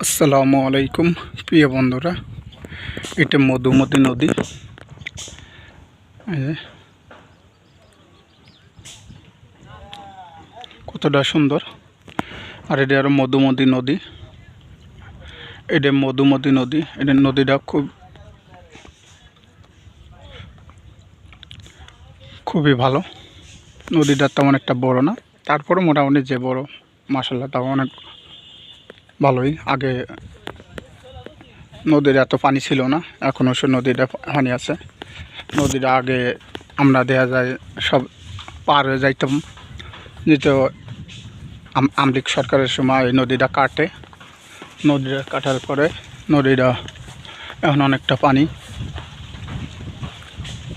আসসালামু আলাইকুম, প্রিয় বন্ধুরা। এটা মধুমতি নদী। কতটা সুন্দর। আর এটা আরও মধুমতি নদী। এটা মধুমতি নদী। এটা নদীটা খুব খুবই ভালো। নদীটা তেমন একটা বড় না। তারপরে মোটামুটি যে বড় মাসাল্লাহ তাও অনেক ভালোই। আগে নদীর এত পানি ছিল না, এখন অবশ্য নদীটা পানি আছে। নদীটা আগে আমরা দেয়া যায় সব পার হয়ে যাইতাম। যেহেতু আম- আমলিক সরকারের সময় এই নদীটা কাটে। নদীটা কাটার পরে নদীটা এখন অনেকটা পানি,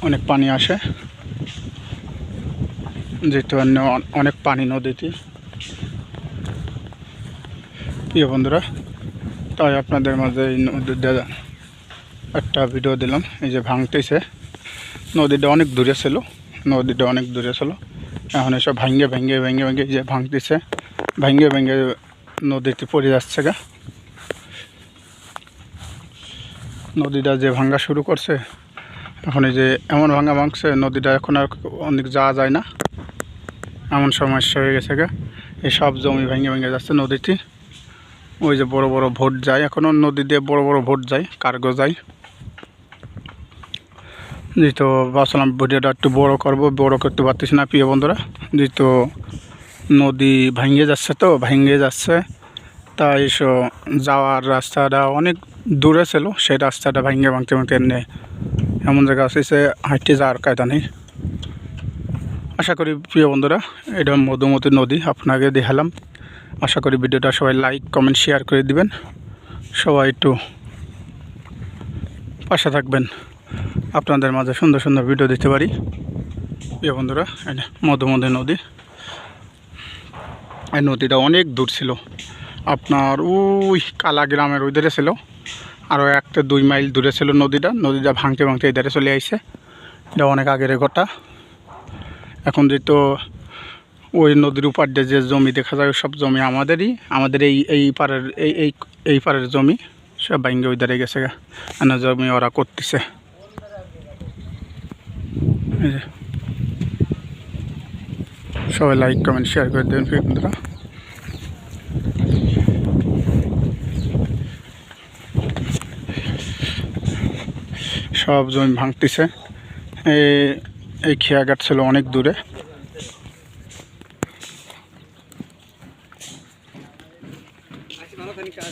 অনেক পানি আসে। যেহেতু অন্য অনেক পানি নদীতে। প্রিয় বন্ধুরা, তাই আপনাদের মাঝে এই নদীটা একটা ভিডিও দিলাম। এই যে ভাঙতেছে। নদীটা অনেক দূরে ছিল। নদীটা অনেক দূরে ছিল। এখন এসব ভাঙ্গে ভেঙে ভেঙে ভেঙে যে ভাঙতেছে ভেঙে ভেঙে নদীতে পড়ে যাচ্ছে গা। নদীটা যে ভাঙ্গা শুরু করছে, এখন এই যে এমন ভাঙ্গা ভাঙছে, নদীটা এখন আর অনেক যাওয়া যায় না। এমন সমস্যা হয়ে গেছে গা। এই সব জমি ভেঙে ভেঙে যাচ্ছে নদীতে। ওই যে বড় বড় ভোট যায় এখনও নদী দিয়ে বড় বড় ভোট যায়, কার্গো যায়। যেহেতু ভাবছিলাম ভিডিওটা একটু বড় করব, বড় করতে পারতেছি না, প্রিয় বন্ধুরা। যেহেতু নদী ভেঙে যাচ্ছে তো, ভেঙে যাচ্ছে। তাই যাওয়ার রাস্তাটা অনেক দূরে ছিল, সেই রাস্তাটা ভেঙে ভাঙতে ভাঙতে এমনি এমন জায়গা আছে সে হাঁটতে যাওয়ার কায়দা নেই। আশা করি, প্রিয় বন্ধুরা, এটা মধুমতি নদী, আপনাকে দেখালাম। আশা করি ভিডিওটা সবাই লাইক কমেন্ট শেয়ার করে দিবেন। সবাই একটু পাশে থাকবেন। আপনাদের মাঝে সুন্দর সুন্দর ভিডিও দিতে পারি। প্রিয় বন্ধুরা যে নদী। এই নদীটা অনেক দূর ছিল। আপনার ওই কালা গ্রামের ওই ধারে ছিল। আরও একটা দুই মাইল দূরে ছিল নদীটা। নদীটা ভাঙতে ভাঙতে এই ধারে চলে আইছে এটা অনেক আগের ঘটা এখন যেহেতু ওই নদীর উপার যে জমি দেখা যায়, সব জমি আমাদেরই। আমাদের এই এই পারের এই এই এই পারের জমি সব ভাঙ্গে ওই ধারে গেছে গা। জমি ওরা করতেছে। সবাই লাইক কমেন্ট শেয়ার করে দেবেন বন্ধুরা। সব জমি ভাঙতেছে। এই এই খেয়াঘাট ছিল অনেক দূরে। فنی چاہیے